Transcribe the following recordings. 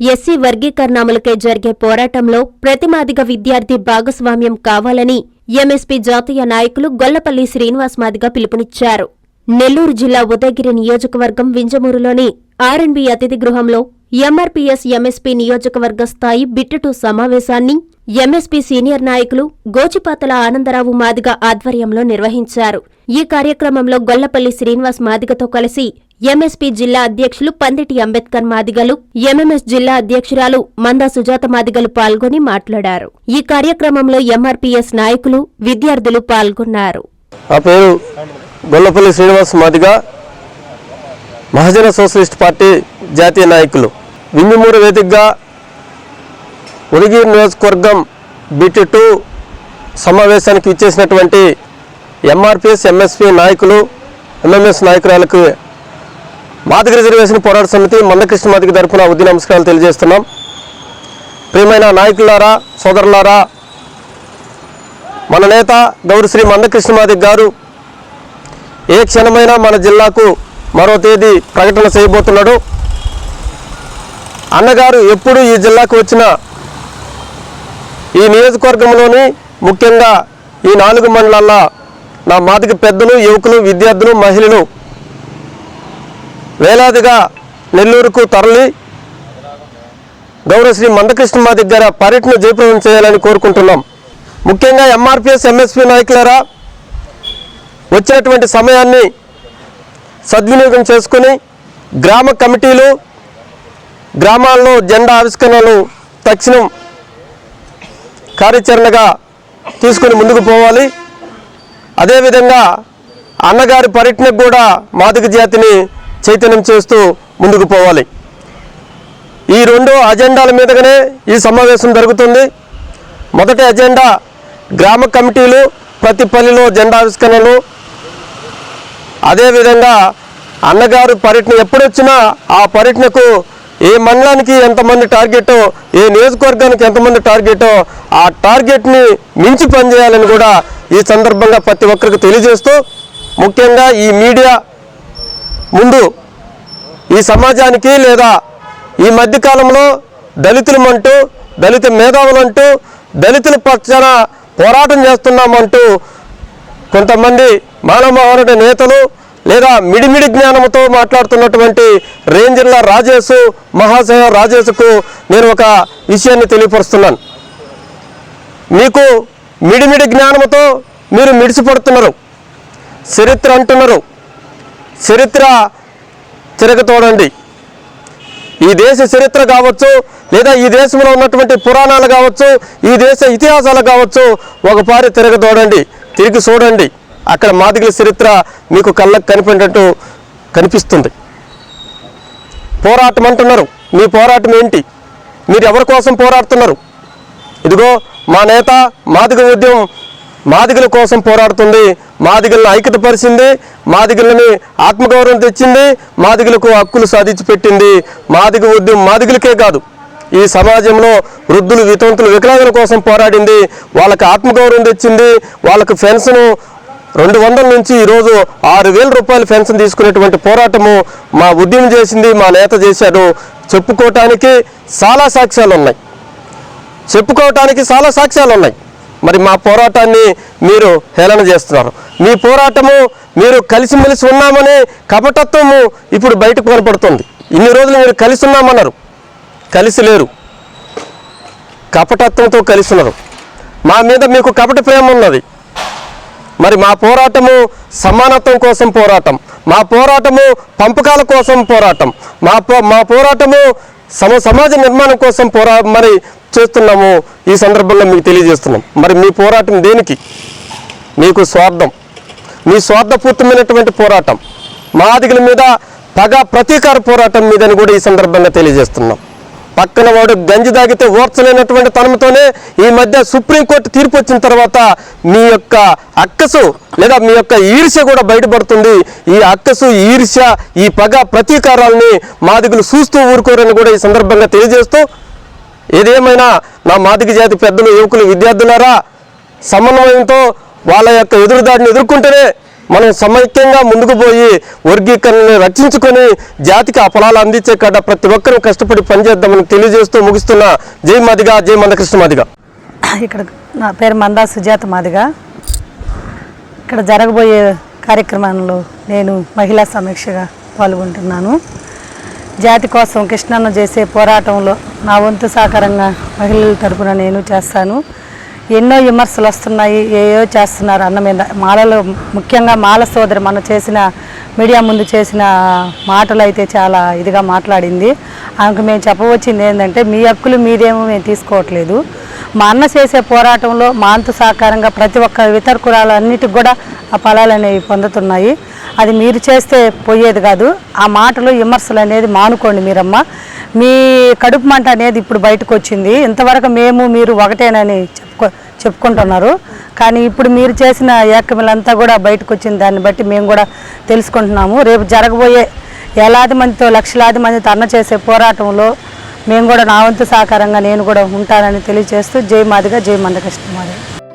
SC వర్గీకరణ అమలుకై జరిగే పోరాటంలో ప్రతిమాదిగ విద్యార్థి భాగస్వామ్యం కావాలని ఎంఎస్పీ జాతీయ నాయకులు గొల్లపల్లి శ్రీనివాస్ మాదిగ పిలుపునిచ్చారు. నెల్లూరు జిల్లా ఉదయగిరి నియోజకవర్గం వింజమూరులోని ఆర్ఎన్బి అతిథి గృహంలో ఎంఆర్పీఎస్ ఎంఎస్పీ నియోజకవర్గ స్థాయి బిట్టటు సమావేశాన్ని ఎంఎస్పీ సీనియర్ నాయకులు గోచిపాతల ఆనందరావు మాదిగ ఆధ్వర్యంలో నిర్వహించారు. ఈ కార్యక్రమంలో గొల్లపల్లి శ్రీనివాస్ మాదిగతో కలిసి ఎంఎస్పీ జిల్లా అధ్యక్షులు పందిటి అంబేద్కర్ మాదిగలు ఎంఎంఎస్ జిల్లా అధ్యక్షురాలు మందా సుజాత మాదిగలు పాల్గొని మాట్లాడారు. ఈ కార్యక్రమంలో ఎంఆర్పీఎస్ నాయకులు విద్యార్థులు పాల్గొన్నారు. పేరు గొల్లపల్లి శ్రీనివాస్ మాదిగా. మహాజన సోషలిస్ట్ పార్టీ జాతీయ నాయకులు. వింగిమూరు వేదికగా ఉడిగిరి నియోజకవర్గం బీటీ టూ సమావేశానికి ఇచ్చేసినటువంటి ఎంఆర్పిఎస్ ఎంఎస్పి నాయకులు ఎంఎంఎస్ నాయకురాలకు మాదిగ రిజర్వేషన్ పోరాట సమితి మందకృష్ణ మాదిక తరపున ఉద్య నమస్కారాలు తెలియజేస్తున్నాం. ప్రియమైన నాయకులారా సోదరులారా మన నేత గౌరశ్రీ మందకృష్ణ మాదిక్ గారు ఏ క్షణమైనా మన జిల్లాకు మరో తేదీ ప్రకటన చేయబోతున్నాడు. అన్నగారు ఎప్పుడు ఈ జిల్లాకు వచ్చినా ఈ నియోజకవర్గంలోని ముఖ్యంగా ఈ నాలుగు మండలాల్లో నా మాదిక పెద్దలు యువకులు విద్యార్థులు మహిళలు వేలాదిగా నెల్లూరుకు తరలి గౌరవశ్రీ మందకృష్ణ మా దగ్గర పర్యటన జయప్రదం చేయాలని కోరుకుంటున్నాం. ముఖ్యంగా ఎంఆర్పిఎస్ ఎంఎస్పి నాయకులారా వచ్చినటువంటి సమయాన్ని సద్వినియోగం చేసుకుని గ్రామ కమిటీలు గ్రామాల్లో జెండా ఆవిష్కరణలు తక్షణం కార్యాచరణగా తీసుకుని ముందుకు పోవాలి. అదేవిధంగా అన్నగారి పర్యటనకు కూడా మాదిక జాతిని చైతన్యం చేస్తూ ముందుకు పోవాలి. ఈ రెండు అజెండాల మీదుగానే ఈ సమావేశం జరుగుతుంది. మొదటి అజెండా గ్రామ కమిటీలు ప్రతి పల్లెలో జెండా ఆవిష్కరణలు. అదేవిధంగా అన్నగారు పర్యటన ఎప్పుడొచ్చినా ఆ పర్యటనకు ఏ మండలానికి ఎంతమంది టార్గెటో ఏ నియోజకవర్గానికి ఎంతమంది టార్గెటో ఆ టార్గెట్ని మించి పనిచేయాలని కూడా ఈ సందర్భంగా ప్రతి ఒక్కరికి తెలియజేస్తూ ముఖ్యంగా ఈ మీడియా ముందు ఈ సమాజానికి లేదా ఈ మధ్యకాలంలో దళితులమంటూ దళిత మేధావులంటూ దళితుల పక్షాన పోరాటం చేస్తున్నామంటూ కొంతమంది మానవమోహనుడి నేతలు లేదా మిడిమిడి జ్ఞానంతో మాట్లాడుతున్నటువంటి రేంజర్ల రాజేష్ మహాశయ రాజేష్కు నేను ఒక విషయాన్ని తెలియపరుస్తున్నాను. మీకు మిడిమిడి జ్ఞానంతో మీరు మిడిసిపడుతున్నారు. చరిత్ర అంటున్నారు. చరిత్ర తిరగతోడండి. ఈ దేశ చరిత్ర కావచ్చు లేదా ఈ దేశంలో ఉన్నటువంటి పురాణాలు కావచ్చు ఈ దేశ ఇతిహాసాలు కావచ్చు ఒకపారి తిరగతోడండి. తిరిగి చూడండి. అక్కడ మాదిగల చరిత్ర మీకు కళ్ళకు కనిపించినట్టు కనిపిస్తుంది. పోరాటం అంటున్నారు. మీ పోరాటం ఏంటి? మీరు ఎవరి కోసం పోరాడుతున్నారు? ఇదిగో మా నేత మాదిగ ఉద్యమం మాదిగల కోసం పోరాడుతుంది. మాదిగలను ఐక్యతపరిచింది. మాదిగలని ఆత్మగౌరవం తెచ్చింది. మాదిగలకు హక్కులు సాధించి పెట్టింది. మాదిగ ఉద్యమం మాదిగలకే కాదు. ఈ సమాజంలో వృద్ధులు వితంతులు వికలాంగుల కోసం పోరాడింది. వాళ్ళకి ఆత్మగౌరవం తెచ్చింది. వాళ్ళకు పెన్షన్ రెండు వందల నుంచి ఈరోజు ఆరు వేల రూపాయల పెన్షన్ తీసుకునేటువంటి పోరాటము మా ఉద్యమం చేసింది మా నేత చేశాడు. చెప్పుకోవటానికి చాలా సాక్ష్యాలు ఉన్నాయి. చెప్పుకోవటానికి చాలా సాక్ష్యాలు ఉన్నాయి. మరి మా పోరాటాన్ని మీరు హేళన చేస్తున్నారు. మీ పోరాటము మీరు కలిసిమెలిసి ఉన్నామని కపటత్వము ఇప్పుడు బయటకు కనపడుతుంది. ఇన్ని రోజులు మీరు కలిసి ఉన్నామన్నారు కలిసి లేరు. కపటత్వంతో కలిసి ఉన్నారు మా మీద మీకు కపట ప్రేమ ఉన్నది. మరి మా పోరాటము సమానత్వం కోసం పోరాటం. మా పోరాటము పంపకాల కోసం పోరాటం. మా పో మా పోరాటము సమ సమాజ నిర్మాణం కోసం పోరా మరి చేస్తున్నాము ఈ సందర్భంలో మీకు తెలియజేస్తున్నాం. మరి మీ పోరాటం దేనికి? మీకు స్వార్థం. మీ స్వార్థపూర్తమైనటువంటి పోరాటం. మాదిగల మీద పగ ప్రతీకార పోరాటం మీదని కూడా ఈ సందర్భంగా తెలియజేస్తున్నాం. పక్కన వాడు గంజి తాగితే ఓర్చలేనటువంటి తనంతోనే ఈ మధ్య సుప్రీంకోర్టు తీర్పు వచ్చిన తర్వాత మీ యొక్క అక్కసు లేదా మీ యొక్క ఈర్ష్య కూడా బయటపడుతుంది. ఈ అక్కసు ఈర్ష్య ఈ పగ ప్రతీకారాలని మాదిగులు చూస్తూ ఊరుకోరని కూడా ఈ సందర్భంగా తెలియజేస్తూ ఏదేమైనా నా మాదిగ జాతి పెద్దలు యువకులు విద్యార్థులారా సమన్వయంతో వాళ్ళ యొక్క ఎదురుదాడిని ఎదుర్కొంటేనే మనం సమైక్యంగా ముందుకు పోయి వర్గీకరణను రక్షించుకొని జాతికి ఆ ఫలాలు అందించే కాడ ప్రతి ఒక్కరూ కష్టపడి పనిచేద్దామని తెలియజేస్తూ ముగిస్తున్న జై మాదిగా జై మందకృష్ణ మాదిగ. ఇక్కడ నా పేరు మందా సుజాత మాదిగ. ఇక్కడ జరగబోయే కార్యక్రమంలో నేను మహిళా సమీక్షగా పాల్గొంటున్నాను. జాతి కోసం కృష్ణన్న చేసే పోరాటంలో నా వంతు సహకారంగా మహిళల తరపున నేను చేస్తాను. ఎన్నో విమర్శలు వస్తున్నాయి ఏయో చేస్తున్నారు అన్న మీద. మాలలో ముఖ్యంగా మాల సోదరి మనం చేసిన మీడియా ముందు చేసిన మాటలు అయితే చాలా ఇదిగా మాట్లాడింది. ఆమెకు మేము చెప్పవచ్చింది ఏంటంటే మీ హక్కులు మీదేమో మేము తీసుకోవట్లేదు. మా అన్న చేసే పోరాటంలో మా అంతు సహకారంగా ప్రతి ఒక్క ఇతర అన్నిటికి కూడా ఆ ఫలాలు అనేవి పొందుతున్నాయి. అది మీరు చేస్తే పోయేది కాదు. ఆ మాటలు విమర్శలు అనేది మానుకోండి మీరమ్మ. మీ కడుపు మంట అనేది ఇప్పుడు బయటకు వచ్చింది. ఇంతవరకు మేము మీరు ఒకటేనని చెప్పుకుంటున్నారు. కానీ ఇప్పుడు మీరు చేసిన ఏకమిలంతా కూడా బయటకు వచ్చింది దాన్ని బట్టి మేము కూడా తెలుసుకుంటున్నాము. రేపు జరగబోయే వేలాది మందితో లక్షలాది మందితో అన్న చేసే పోరాటంలో మేము కూడా నా వంతు సహకారంగా నేను కూడా ఉంటానని తెలియజేస్తూ జై మాదిగా జై Mandakrishna Madiga.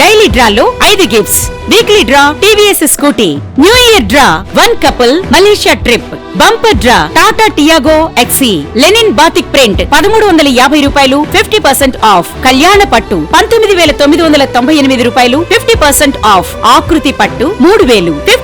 డైలీ డ్రాలో ఐదు gifts. Weekly draw TVS Scooty. New Year draw one couple Malaysia trip. Bumper draw Tata Tiago XE linen batik print పదమూడు వందల యాభై రూపాయలు ఫిఫ్టీ పర్సెంట్ ఆఫ్. కళ్యాణ పట్టు పంతొమ్మిది వేల తొమ్మిది వందల తొంభై ఎనిమిది రూపాయలు ఫిఫ్టీ పర్సెంట్ ఆఫ్. ఆకృతి పట్టు మూడు వేలు ఫిఫ్టీ